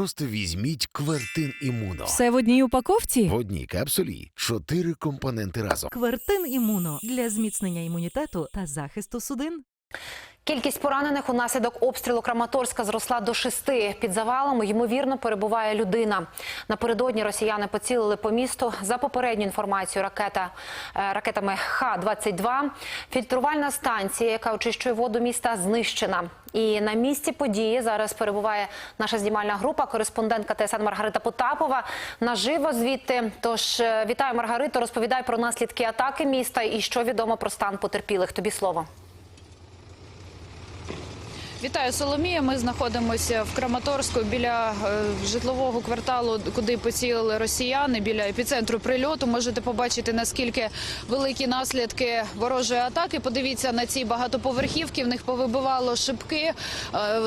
Просто візьміть Квертин імуно. Все в одній упаковці? В одній капсулі чотири компоненти разом. Квертин імуно для зміцнення імунітету та захисту судин. Кількість поранених унаслідок обстрілу Краматорська зросла до шести. Під завалами ймовірно перебуває людина. Напередодні росіяни поцілили по місту. За попередню інформацію, ракета е, ракетами Х-22. Фільтрувальна станція, яка очищує воду міста, знищена. І на місці події зараз перебуває наша знімальна група, кореспондентка ТСН Маргарита Потапова. Наживо звідти. Тож е, вітаю, Маргарито. Розповідай про наслідки атаки міста і що відомо про стан потерпілих. Тобі слово. Вітаю Соломія. Ми знаходимося в Краматорську біля е, житлового кварталу, куди поцілили росіяни. Біля епіцентру прильоту можете побачити наскільки великі наслідки ворожої атаки. Подивіться на ці багатоповерхівки. В них повибивало шибки. Е,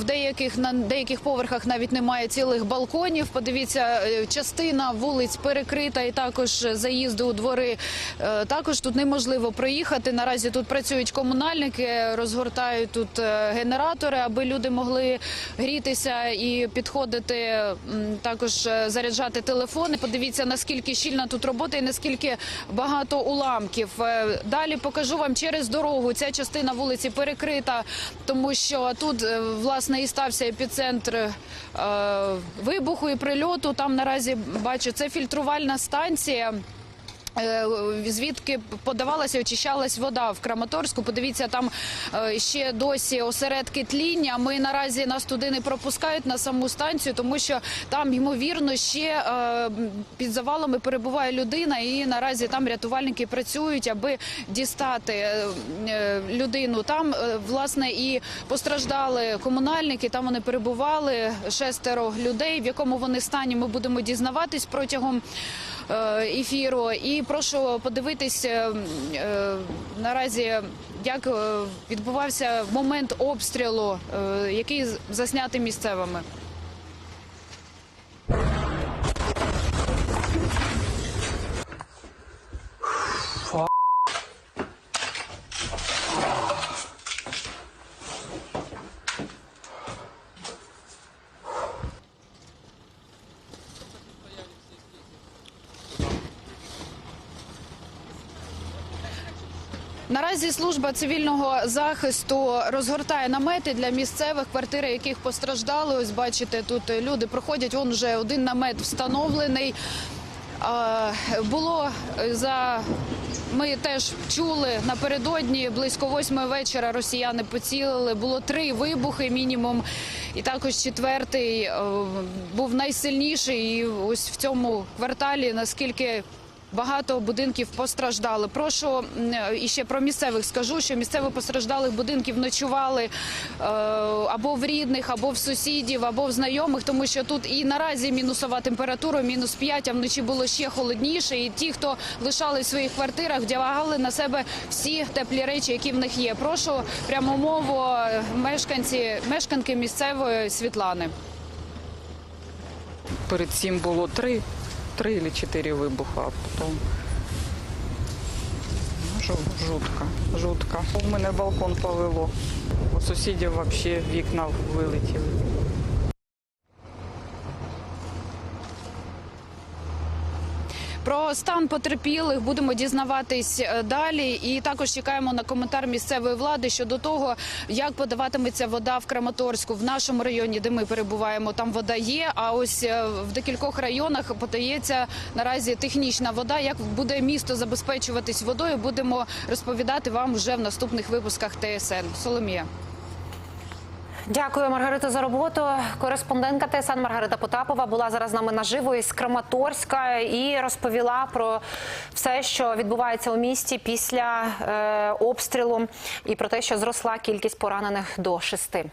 В деяких на деяких поверхах навіть немає цілих балконів. Подивіться, е, частина вулиць перекрита, і також заїзди у двори. Також тут неможливо проїхати. Наразі тут працюють комунальники, розгортають тут е, генератори, аби люди могли грітися і підходити також е, заряджати телефони. Подивіться наскільки щільна тут робота і наскільки багато уламків. Е, Далі покажу вам через дорогу. Ця частина вулиці перекрита, тому що тут е, власне і стався епіцентр е, вибуху і прильоту. Там наразі бачу це фільтрувальна станція. Е, Звідки подавалася, очищалась вода в Краматорську. Подивіться, там е, ще досі осередки тління. Ми наразі нас туди не пропускають на саму станцію, тому що там ймовірно ще е, під завалами перебуває людина, і наразі там рятувальники працюють, аби дістати е, е, людину. Там е, власне і постраждали комунальники. Там вони перебували шестеро людей. В якому вони стані ми будемо дізнаватись протягом е, ефіру. І прошу подивитись е, е, наразі, як е, відбувався момент обстрілу, е, який заснятий місцевими. Наразі служба цивільного захисту розгортає намети для місцевих квартири, яких постраждали. Ось бачите, тут люди проходять. Вон вже один намет встановлений. Було е, за ми теж чули напередодні близько восьмої вечора. Росіяни поцілили. Було три вибухи мінімум, і також четвертий е, був найсильніший. І ось в цьому кварталі наскільки. Багато будинків постраждали. Прошу м, і ще про місцевих скажу, що місцевих постраждалих будинків ночували е, або в рідних, або в сусідів, або в знайомих, тому що тут і наразі мінусова температура, мінус 5, а вночі було ще холодніше. І ті, хто лишались в своїх квартирах, вдягали на себе всі теплі речі, які в них є. Прошу прямо мову е, мешканці, мешканки місцевої Світлани. Перед цим було три, три или чотири вибухи, а потім ну, жу- жутко, жутко. У мене балкон повело. У сусідів взагалі вікна вилетіли. Про стан потерпілих будемо дізнаватись е, далі. І також чекаємо на коментар місцевої влади щодо того, як подаватиметься вода в Краматорську в нашому районі, де ми перебуваємо. Там вода є. А ось е, в декількох районах подається наразі технічна вода. Як буде місто забезпечуватись водою, будемо розповідати вам вже в наступних випусках ТСН. Соломія. Дякую, Маргарита, за роботу. Кореспондентка ТСН Маргарита Потапова була зараз з нами наживо із Краматорська і розповіла про все, що відбувається у місті після е, обстрілу, і про те, що зросла кількість поранених до шести.